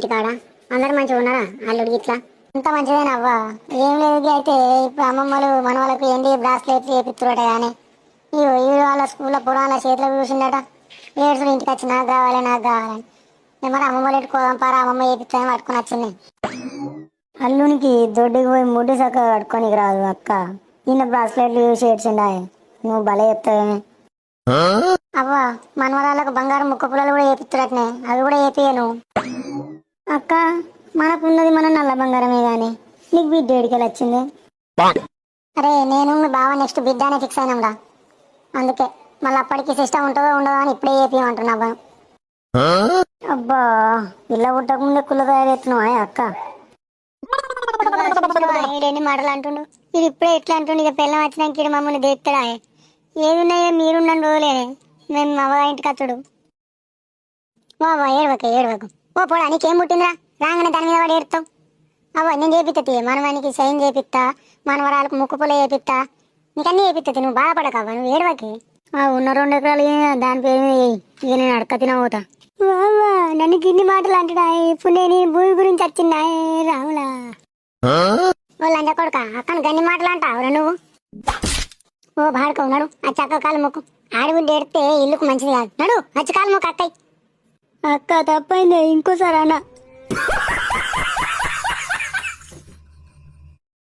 ఇంటికాడ? అందరు మంచిగా ఉన్నారా? అల్లుడికి ఇట్లా ఇంత మంచిదేనా అవ్వ? ఏం లేదు అయితే ఇప్పుడు అమ్మమ్మలు మన వాళ్ళకి ఏంటి బ్రాస్లెట్లు చేపిస్తురట కానీ ఇగో ఈ వాళ్ళ స్కూల్లో పురాణ చేతిలో చూసిండట. ఏడుసుడు ఇంటికి వచ్చి నాకు కావాలి నాకు కావాలని నేను మరి అమ్మమ్మ లేటు కోదాం పారా? అమ్మమ్మ చేపిస్తాను పట్టుకొని వచ్చింది. అల్లునికి దొడ్డికి పోయి ముడ్డు చక్కగా కట్టుకోనికి రాదు అక్క. నిన్న బ్రాస్లెట్లు చూసి ఏడ్చిండా నువ్వు భలే చెప్తావేమే. అవ్వా మనవరాలకు బంగారం ముక్క పుల్లలు కూడా వేపిస్తురట్నే అవి కూడా వేపియను అక్క మనకున్నది మన నల్ల బంగారమే గాని. నీకు బిడ్డ ఏడికెళ్ళి వచ్చింది? అరే నేను మీ బావ నెక్స్ట్ బిడ్డ అనే ఫిక్స్ అయినాంరా. అందుకే మళ్ళీ అప్పటికి సిస్టమ్ ఉంటుందో ఉండదో అని ఇప్పుడే వేపియమంటున్నా అబ్బా. పిల్ల పుట్టక ముందే కుల్ల తయారెత్తున్నావా అక్క? మాటలు అంటుండు? ఇది ఇప్పుడే ఎట్లా అంటుండు? ఇక పిల్లం వచ్చినాక ఈడు మమ్మల్ని దేక్తాడా ఏది ఉన్నాయో మీరున్నాను రోజులేనే. మేము మా ఇంటికి అచ్చుడు అవ్వ ఏడవక ఏడవకు. ఓ పోడా నీకేం పుట్టిందిరా? రాగానే దాని మీద వాడు ఏడుతావు. అవ్వ నేను చేపిస్తా తీయ. మనవానికి సైన్ చేపిస్తా మనవరాలకు ముక్కు పుల్ల చేపిస్తా నీకన్నీ చేపిస్తా నువ్వు బాధపడకవ్వ నువ్వు ఏడవకి. ఆ ఉన్న రెండు ఎకరాలు దాని పేరు మీద. ఇక నేను అడక తినబోతా నన్ను గిన్ని మాటలు అంటున్నా. ఇప్పుడు నేను భూమి గురించి వచ్చిందా ఓ లంజ కొడుక అక్కను గన్ని మాటలు అంటావురా నువ్వు. ఓ బాడుకో నడు. ఆ చక్క కాలు మొక్కు. ఆడబిడ్డ ఏడితే ఇల్లుకు మంచిది కాదు. నడు అచ్చి కాలు మొక్కు అక్కయ్య అక్క తప్పైంది ఇంకోసారి అన్న.